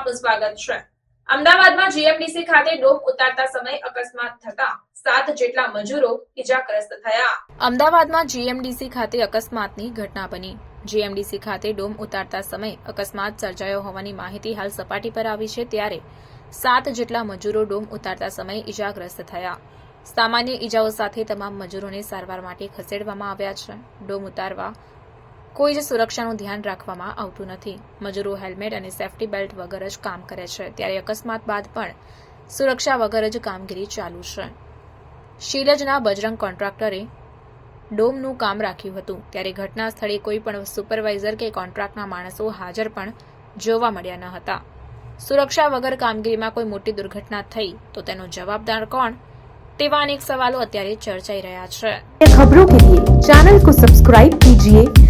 આપનું સ્વાગત છે. અમદાવાદમાં જીએમડીસી ખાતે ડોમ ઉતારતા સમયે અકસ્માત થતા સાત જેટલા મજૂરો ઇજાગ્રસ્ત થયા. અમદાવાદમાં જીએમડીસી ખાતે અકસ્માતની ઘટના બની. જીએમડીસી ખાતે ડોમ ઉતારતા સમયે અકસ્માત સર્જાયો હોવાની માહિતી હાલ સપાટી પર આવી છે ત્યારે સાત જેટલા મજૂરો ડોમ ઉતારતા સમયે ઇજાગ્રસ્ત થયા. સામાન્ય ઇજાઓ સાથે તમામ મજૂરોને સારવાર માટે ખસેડવામાં આવ્યા છે. ડોમ ઉતારવા કોઈ જ સુરક્ષાનું ધ્યાન રાખવામાં આવતું નથી. મજૂરો હેલ્મેટ અને સેફટી બેલ્ટ વગર જ કામ કરે છે. ત્યારે અકસ્માત બાદ પણ સુરક્ષા વગર જ કામગીરી ચાલુ છે. શીલજના બજરંગ કોન્ટ્રાક્ટરે ડોમનું કામ રાખ્યું હતું. ત્યારે ઘટના સ્થળે કોઈ પણ સુપરવાઇઝર કે કોન્ટ્રાક્ટના માણસો હાજર પણ જોવા મળ્યા ન હતા. સુરક્ષા વગર કામગીરીમાં કોઈ મોટી દુર્ઘટના થઈ તો તેનો જવાબદાર કોણ? તેવા અનેક સવાલો અત્યારે ચર્ચાઈ રહ્યા છે. ખબરો કે ચેનલ સબસ્ક્રાઇબ કીજીએ.